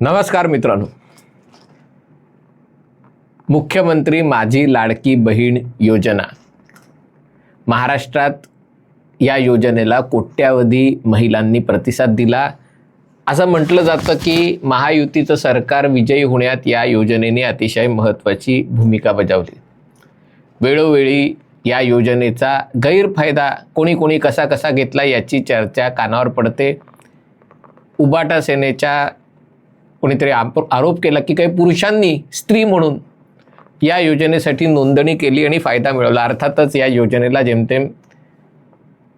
नमस्कार मित्रांनो. मुख्यमंत्री माझी लाडकी बहीण योजना. महाराष्ट्रात या योजनेला कोट्यावधी महिलांनी प्रतिसाद दिला. असं म्हटलं जातं की महायुतीचं सरकार विजयी होण्यात या योजनेने अतिशय महत्त्वाची भूमिका बजावली. वेळोवेळी या योजनेचा गैरफायदा कोणी कोणी कसा कसा घेतला याची चर्चा कानावर पडते. उबाटा सेनेच्या कोणीतरी आप आरोप केला की काही पुरुषांनी स्त्री म्हणून या योजनेसाठी नोंदणी केली आणि फायदा मिळवला. अर्थातच या योजनेला जेमतेम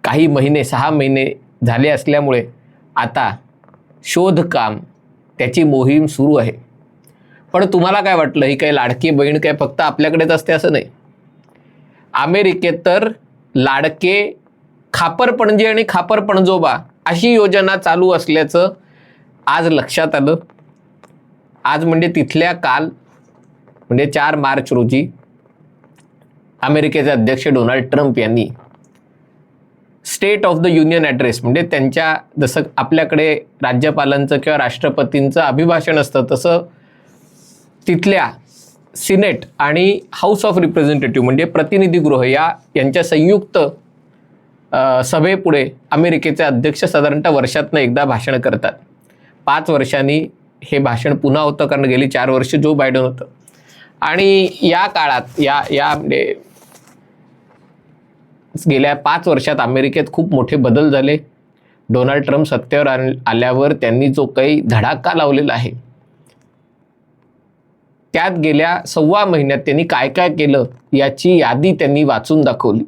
काही महिने सहा महिने झाले असल्यामुळे आता शोधकाम त्याची मोहीम सुरू आहे. पण तुम्हाला काय वाटलं? ही काही लाडकी बहीण काय फक्त आपल्याकडेच असते असं नाही. अमेरिकेत तर लाडके खापर पणजे आणि खापर पणजोबा अशी योजना चालू असल्याचं आज लक्षात आलं. आज म्हणजे तिथल्या काल म्हणजे चार मार्च रोजी अमेरिकेचे अध्यक्ष डोनाल्ड ट्रम्प यांनी state of the union address म्हणजे त्यांच्या जसं आपल्याकडे राज्यपालांचं किंवा राष्ट्रपतींचं अभिभाषण असतं तसं तिथल्या सिनेट आणि हाऊस ऑफ रिप्रेझेंटेटिव्ह म्हणजे प्रतिनिधी गृह या यांच्या संयुक्त सभेपुढे अमेरिकेचे अध्यक्ष साधारणतः वर्षातनं एकदा भाषण करतात. पाच वर्षांनी हे भाषण पुन्हा होतं कारण गेली चार वर्ष जो बायडन होतं. आणि या काळात या या म्हणजे गेल्या पाच वर्षात अमेरिकेत खूप मोठे बदल झाले. डोनाल्ड ट्रम्प सत्तेवर आल्यावर त्यांनी जो काही धडाका लावलेला आहे त्यात गेल्या सव्वा महिन्यात त्यांनी काय काय केलं याची यादी त्यांनी वाचून दाखवली.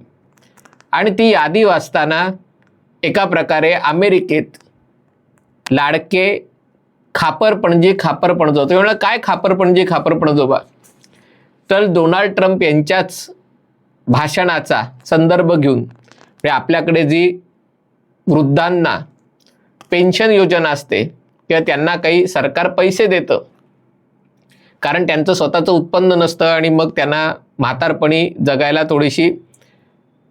आणि ती यादी वाचताना एका प्रकारे अमेरिकेत लाडके खापरपणजे खापरपणजोबा एवढं काय खापरपणजे खापरपणजोबा तर डोनाल्ड ट्रम्प यांच्याच भाषणाचा संदर्भ घेऊन म्हणजे आपल्याकडे जी वृद्धांना पेन्शन योजना असते किंवा त्यांना काही सरकार पैसे देतं कारण त्यांचं स्वतःचं उत्पन्न नसतं आणि मग त्यांना म्हातारपणी जगायला थोडीशी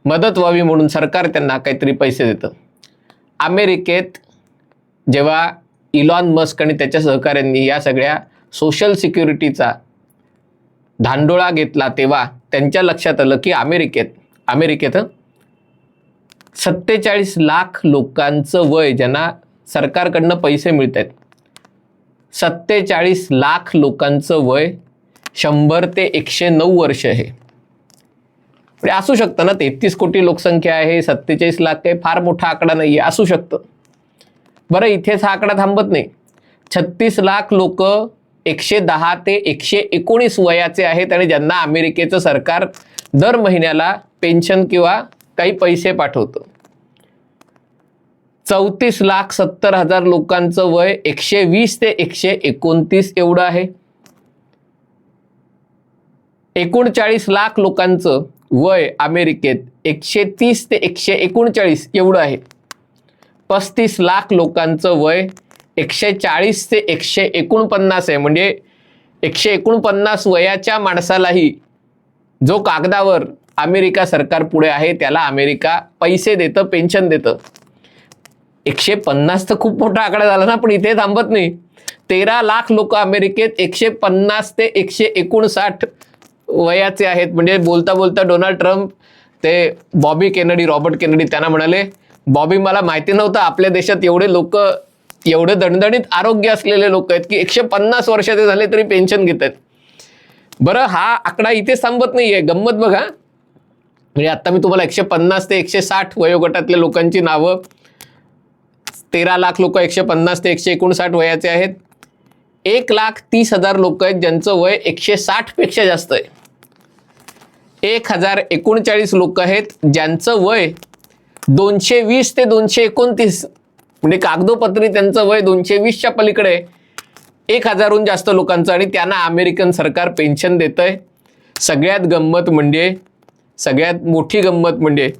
मदत व्हावी म्हणून सरकार त्यांना काहीतरी पैसे देतं. अमेरिकेत जेव्हा इलॉन मस्क आणि त्याच्या सहकाऱ्यांनी या सगळ्या सोशल सिक्युरिटीचा धांडोळा घेतला तेव्हा त्यांच्या लक्षात आलं की अमेरिकेत अमेरिकेत सत्तेचाळीस लाख लोकांचं वय ज्यांना सरकारकडनं पैसे मिळत आहेत सत्तेचाळीस लाख लोकांचं वय शंभर ते एकशे नऊ वर्ष आहे. म्हणजे असू शकतं ना तेहतीस कोटी लोकसंख्या आहे सत्तेचाळीस लाख काही फार मोठा आकडा नाही आहे असू शकतं. बरं इथेच हा आकडा थांबत नाही. छत्तीस लाख लोक एकशे दहा ते एकशे एकोणीस वयाचे आहेत आणि ज्यांना अमेरिकेचं सरकार दर महिन्याला पेन्शन किंवा काही पैसे पाठवतं. चौतीस लाख सत्तर हजार लोकांचं वय एकशे वीस ते एकशे एकोणतीस एवढं आहे. एकोणचाळीस लाख लोकांचं वय अमेरिकेत एकशे तीस ते एकशे एकोणचाळीस एवढं आहे. पस्तीस लाख लोकांचं वय एकशे चाळीस ते एकशे एकोणपन्नास आहे. म्हणजे एकशे एकोणपन्नास वयाच्या माणसालाही जो कागदावर अमेरिका सरकार पुढे आहे त्याला अमेरिका पैसे देतं पेन्शन देतं. एकशे पन्नास तर खूप मोठा आकडा झाला ना पण इथे थांबत नाही. तेरा लाख लोक अमेरिकेत एकशे पन्नास ते एकशे एकोणसाठ वयाचे आहेत. म्हणजे बोलता बोलता डोनाल्ड ट्रम्प ते बॉबी केनडी रॉबर्ट केनडी त्यांना म्हणाले बॉबी मला माहिती नव्हतं आपल्या देशात एवढे लोक एवढे दणदणीत आरोग्य असलेले लोक आहेत की एकशे पन्नास वर्षाचे झाले तरी पेन्शन घेत आहेत. बरं हा आकडा इथे थांबत नाही आहे गंमत बघा. म्हणजे आत्ता मी तुम्हाला एकशे पन्नास ते एकशे साठ वयोगटातल्या लोकांची नावं तेरा लाख लोक एकशे पन्नास ते एकशे एकोणसाठ वयाचे आहेत. एक लाख तीस हजार लोक आहेत ज्यांचं वय एकशे साठपेक्षा जास्त आहे. एक हजार एकोणचाळीस लोक आहेत ज्यांचं वय दोनशे वीस ते दोनशे एकोणतीस म्हणजे कागदोपत्री त्यांचं वय दोनशे वीसच्या पलीकडे एक हजारहून जास्त लोकांचं आणि त्यांना अमेरिकन सरकार पेन्शन देतं आहे सगळ्यात गंमत म्हणजे सगळ्यात मोठी गंमत म्हणजे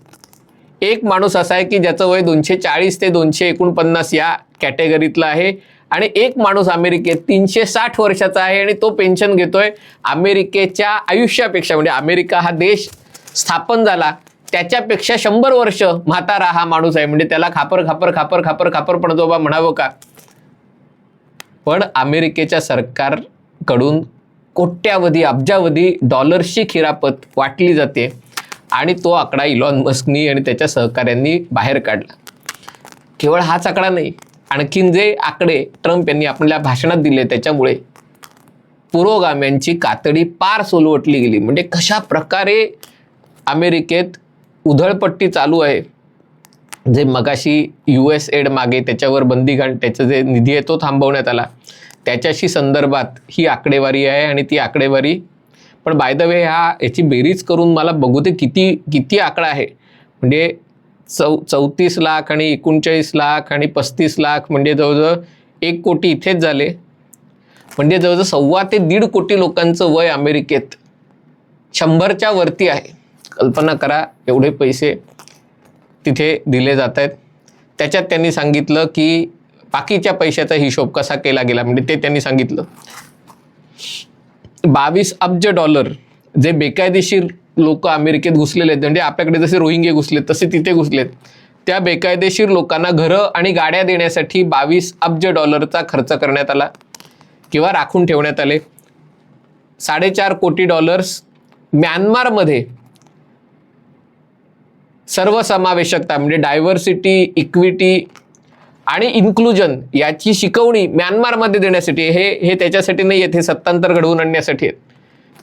एक माणूस असा आहे की ज्याचं वय दोनशे चाळीस ते दोनशे एकोणपन्नास या कॅटेगरीतला आहे. आणि एक माणूस अमेरिकेत तीनशे साठ वर्षाचा आहे आणि तो पेन्शन घेतोय अमेरिकेच्या आयुष्यापेक्षा. म्हणजे अमेरिका हा देश स्थापन झाला. त्याच्यापेक्षा शंभर वर्ष म्हातारा हा माणूस आहे. म्हणजे त्याला खापर खापर खापर खापर खापर पणजोबा म्हणावं का? पण अमेरिकेच्या सरकारकडून कोट्यावधी अब्जावधी डॉलर्सची खिरापत वाटली जाते. आणि तो आकडा इलॉन मस्कनी आणि त्याच्या सहकाऱ्यांनी बाहेर काढला. केवळ हाच आकडा नाही आणखीन जे आकडे ट्रम्प यांनी आपल्या भाषणात दिले त्याच्यामुळे पुरोगाम्यांची कातडी पार सोलवटली गेली. म्हणजे कशा प्रकारे अमेरिकेत उधळपट्टी चालू आहे जे मगाशी यू एस एड मागे त्याच्यावर बंदी घाण त्याचं जे निधी आहे तो थांबवण्यात आला त्याच्याशी संदर्भात ही आकडेवारी आहे आणि ती आकडेवारी पण बाय द वे हा याची बेरीज करून मला बघू ते किती किती आकडा आहे. म्हणजे चौ चौतीस लाख आणि एकोणचाळीस लाख आणि पस्तीस लाख म्हणजे जवळजवळ एक कोटी इथेच झाले. म्हणजे जवळजवळ सव्वा ते दीड कोटी लोकांचं वय अमेरिकेत शंभरच्या वरती आहे. कल्पना करा एवढे पैसे तिथे दिले जात आहेत. त्याच्यात त्यांनी सांगितलं की बाकीच्या पैशाचा हिशोब कसा केला गेला म्हणजे ते त्यांनी सांगितलं. बावीस अब्ज डॉलर जे बेकायदेशीर लोक अमेरिकेत घुसलेले आहेत म्हणजे आपल्याकडे जसे रोहिंगे घुसलेत तसे तिथे घुसलेत. त्या बेकायदेशीर लोकांना घरं आणि गाड्या देण्यासाठी बावीस अब्ज डॉलरचा खर्च करण्यात आला किंवा राखून ठेवण्यात आले. साडेचार कोटी डॉलर्स म्यानमारमध्ये सर्वसमावेशकता म्हणजे डायव्हर्सिटी इक्विटी आणि इन्क्लुजन याची शिकवणी म्यानमारमध्ये देण्यासाठी हे हे त्याच्यासाठी नाही आहेत. हे सत्तांतर घडवून आणण्यासाठी आहेत.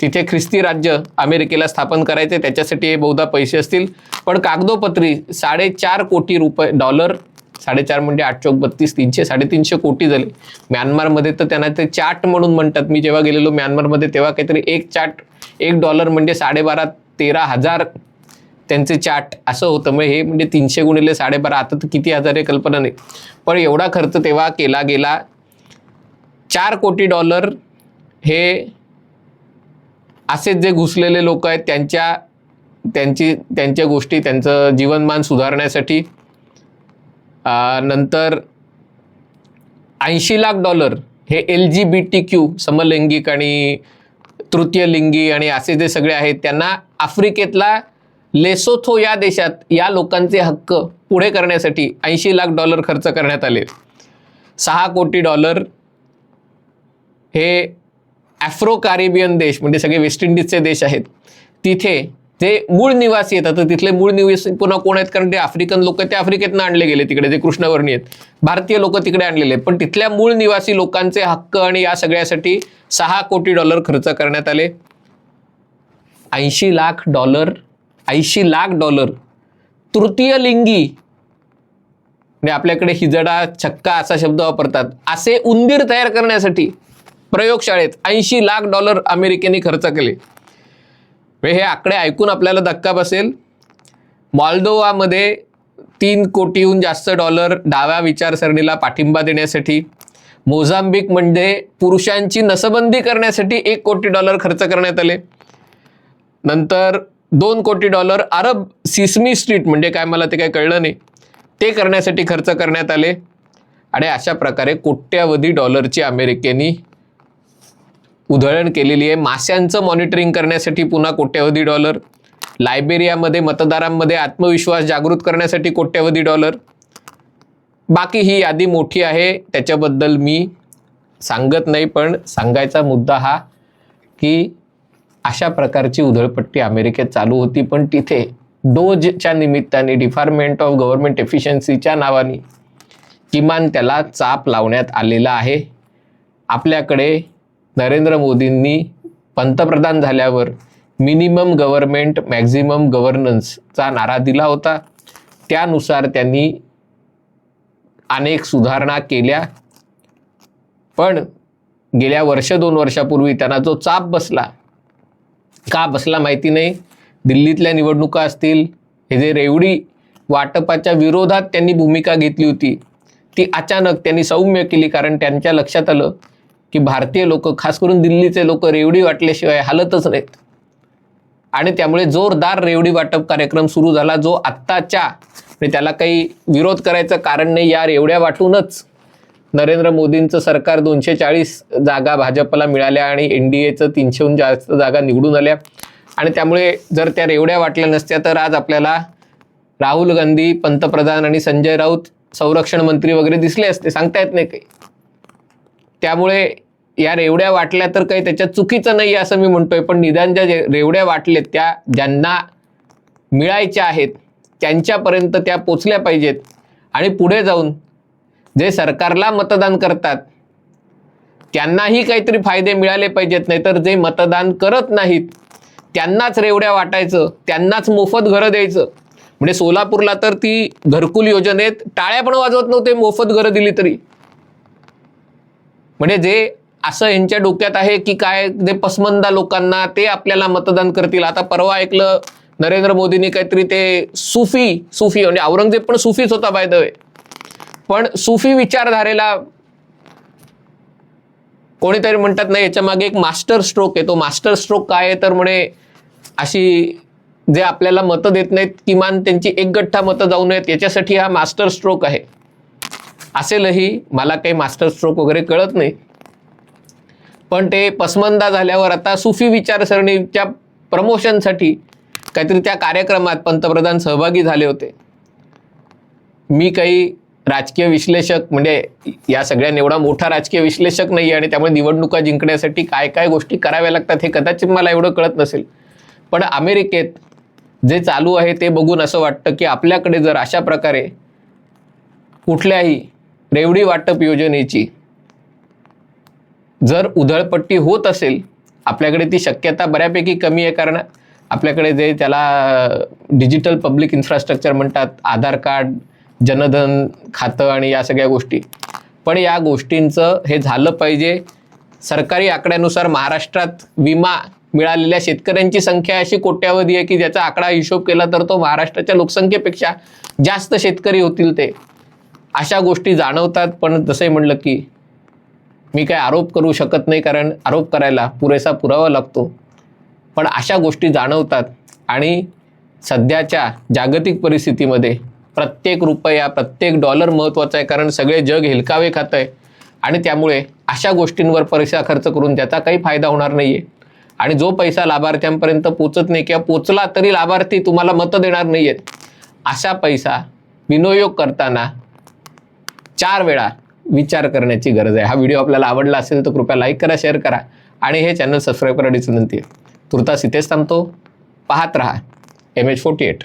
तिथे ख्रिस्ती राज्य अमेरिकेला स्थापन करायचे. त्याच्यासाठी हे बहुधा पैसे असतील. पण कागदोपत्री साडेचार कोटी रुपये डॉलर साडेचार म्हणजे आठ चौक बत्तीस तीनशे साडेतीनशे कोटी झाले. म्यानमारमध्ये तर त्यांना ते चाट म्हणून म्हणतात. मी जेव्हा गेलेलो म्यानमारमध्ये तेव्हा काहीतरी एक चाट एक डॉलर म्हणजे साडेबारा तेरा हजार त्यांचे चाट असं होतं. मग हे म्हणजे तीनशे गुणिले साडेबारा आता तर किती हजार आहे कल्पना नाही. पण एवढा खर्च तेव्हा केला गेला. चार कोटी डॉलर हे असेच जे घुसलेले लोक आहेत त्यांच्या त्यांची त्यांच्या गोष्टी त्यांचं जीवनमान सुधारण्यासाठी नंतर ऐंशी लाख डॉलर हे L G B T Q समलैंगिक आणि तृतीयलिंगी आणि असे जे सगळे आहेत त्यांना आफ्रिकेतला लेसोथो या देशात या लोकांचे हक्क पुढे करण्यासाठी ऐंशी लाख डॉलर खर्च करण्यात आले. सहा कोटी डॉलर हे ॲफ्रो कॅरिबियन देश म्हणजे सगळे वेस्ट इंडिजचे देश आहेत तिथे जे मूळ निवासी येतात तर तिथले मूळ निवासी पुन्हा कोण आहेत? कारण ते आफ्रिकन लोक ते आफ्रिकेतनं आणले गेले तिकडे जे कृष्णवर्णी आहेत. भारतीय लोक तिकडे आणलेले आहेत. पण तिथल्या मूळ निवासी लोकांचे हक्क आणि या सगळ्यासाठी सहा कोटी डॉलर खर्च करण्यात आले. ऐंशी लाख डॉलर ऐंशी लाख डॉलर. तृतीय लिंगी. म्हणजे आपल्याकडे हिजडा छक्का असा शब्द वापरतात. असे उंदीर तयार करण्यासाठी प्रयोगशाळेत ऐंशी लाख डॉलर अमेरिकेने खर्च केले. हे आकडे ऐकून आपल्याला धक्का बसेल. मॉल्डोवामध्ये तीन कोटीहून जास्त डॉलर डाव्या विचारसरणीला पाठिंबा देण्यासाठी मोझांबिक म्हणजे पुरुषांची नसबंदी करण्यासाठी एक कोटी डॉलर खर्च करण्यात आले. नंतर दोन कोटी डॉलर अरब सिसमी स्ट्रीट म्हणजे काय मला ते काय कळलं नाही. ते करण्यासाठी खर्च करण्यात आले. आणि अशा प्रकारे कोट्यावधी डॉलरची अमेरिकेनी उधळण केलेली आहे. माश्यांचं मॉनिटरिंग करण्यासाठी पुन्हा कोट्यावधी डॉलर. लायबेरियामध्ये मतदारांमध्ये आत्मविश्वास जागृत करण्यासाठी कोट्यावधी डॉलर. बाकी ही यादी मोठी आहे. त्याच्याबद्दल मी सांगत नाही पण सांगायचा मुद्दा हा की अशा प्रकारची उधळपट्टी अमेरिकेत चालू होती पण तिथे डोजच्या निमित्ताने डिपार्टमेंट ऑफ गव्हर्नमेंट एफिशियन्सीच्या नावाने किमान त्याला चाप लावण्यात आलेला आहे. आपल्याकडे नरेंद्र मोदींनी पंतप्रधान झाल्यावर मिनिमम गव्हर्नमेंट मॅक्झिमम गव्हर्नन्सचा नारा दिला होता. त्यानुसार त्यांनी अनेक सुधारणा केल्या. पण गेल्या वर्ष दोन वर्षापूर्वी त्यांना जो चाप बसला का बसला माहिती नाही? दिल्लीतल्या निवडणुका असतील. हे जे रेवडी वाटपाच्या विरोधात त्यांनी भूमिका घेतली होती ती अचानक त्यांनी सौम्य केली कारण त्यांच्या लक्षात आलं की भारतीय लोक खास करून दिल्लीचे लोक रेवडी वाटल्याशिवाय हालतच नाहीत. आणि त्यामुळे जोरदार रेवडी वाटप कार्यक्रम सुरू झाला जो आत्ताच्या त्याला काही विरोध करायचं कारण नाही या रेवड्या वाटूनच नरेंद्र मोदींचं सरकार दोनशे चाळीस जागा भाजपला मिळाल्या आणि एन डी एचं तीनशेहून जास्त जागा निवडून आल्या. आणि त्यामुळे जर त्या रेवड्या वाटल्या नसत्या तर आज आपल्याला राहुल गांधी पंतप्रधान आणि संजय राऊत संरक्षण मंत्री वगैरे दिसले असते. सांगता येत नाही काही. त्यामुळे या रेवड्या वाटल्या तर काही त्याच्यात चुकीचं नाही असं मी म्हणतोय पण निदान ज्या जे- रेवड्या वाटलेत त्या ज्यांना मिळायच्या आहेत त्यांच्यापर्यंत त्या पोचल्या पाहिजेत. आणि पुढे जाऊन जे सरकारला मतदान करतात त्यांनाही काहीतरी फायदे मिळाले पाहिजेत नाहीतर जे मतदान करत नाहीत त्यांनाच रेवड्या वाटायचं त्यांनाच मोफत घरं द्यायचं. म्हणजे सोलापूरला तर ती घरकुल योजनेत टाळ्या पण वाजवत नव्हते मोफत घरं दिली तरी. म्हणजे जे असं यांच्या डोक्यात आहे की काय जे पसमंदा लोकांना ते आपल्याला मतदान करतील. आता परवा ऐकलं नरेंद्र मोदींनी काहीतरी ते सुफी सुफी म्हणजे औरंगजेब पण सुफीच होता बाय द वे पण सुफी विचारधारेला कोणीतरी म्हणतात नाही याच्या मागे एक मास्टर स्ट्रोक आहे. तो मास्टर स्ट्रोक काय आहे तर म्हणे अशी जे आपल्याला मतं देत नाहीत किमान त्यांची एक गठ्ठा मतं जाऊ नयेत याच्यासाठी हा मास्टर स्ट्रोक आहे. असेलही मला काही मास्टर स्ट्रोक वगैरे कळत नाही. पण ते पसमंदा झाल्यावर आता सुफी विचारसरणीच्या प्रमोशनसाठी काहीतरी त्या कार्यक्रमात पंतप्रधान सहभागी झाले होते. मी काही राजकीय विश्लेषक म्हणजे या सगळ्या एवढा मोठा राजकीय विश्लेषक नाही आणि त्यामुळे निवडणुका जिंकण्यासाठी काय काय गोष्टी कराव्या लागतात हे कदाचित मला एवढं कळत नसेल. पण अमेरिकेत जे चालू आहे ते बघून असं वाटतं की आपल्याकडे जर अशा प्रकारे कुठल्याही रेवडी वाटप योजनेची जर उधळपट्टी होत असेल आपल्याकडे ती शक्यता बऱ्यापैकी कमी आहे कारण आपल्याकडे जे त्याला डिजिटल पब्लिक इन्फ्रास्ट्रक्चर म्हणतात आधार कार्ड जनधन खातं आणि या सगळ्या गोष्टी. पण या गोष्टींचं हे झालं पाहिजे. सरकारी आकड्यानुसार महाराष्ट्रात विमा मिळालेल्या शेतकऱ्यांची संख्या अशी कोट्यावधी आहे की ज्याचा आकडा हिशोब केला तर तो महाराष्ट्राच्या लोकसंख्येपेक्षा जास्त शेतकरी होतील ते. अशा गोष्टी जाणवतात पण जसंही म्हणलं की मी काय आरोप करू शकत नाही कारण आरोप करायला पुरेसा पुरावा लागतो. पण अशा गोष्टी जाणवतात आणि सध्याच्या जागतिक परिस्थितीमध्ये प्रत्येक रुपया प्रत्येक डॉलर महत्त्वाचा आहे कारण सगळे जग हेलकावे खात आहे. आणि त्यामुळे अशा गोष्टींवर पैसा खर्च करून त्याचा काही फायदा होणार नाही आहे आणि जो पैसा लाभार्थ्यांपर्यंत पोचत नाही किंवा पोचला तरी लाभार्थी तुम्हाला मतं देणार नाही आहेत असा पैसा विनियोग करताना चार वेळा विचार करण्याची गरज आहे. हा व्हिडिओ आपल्याला आवडला असेल तर कृपया लाईक करा शेअर करा आणि हे चॅनल सबस्क्राईब करण्याची विनंती आहे. तुर्तास इथेच थांबतो. पाहत रहा. M H forty eight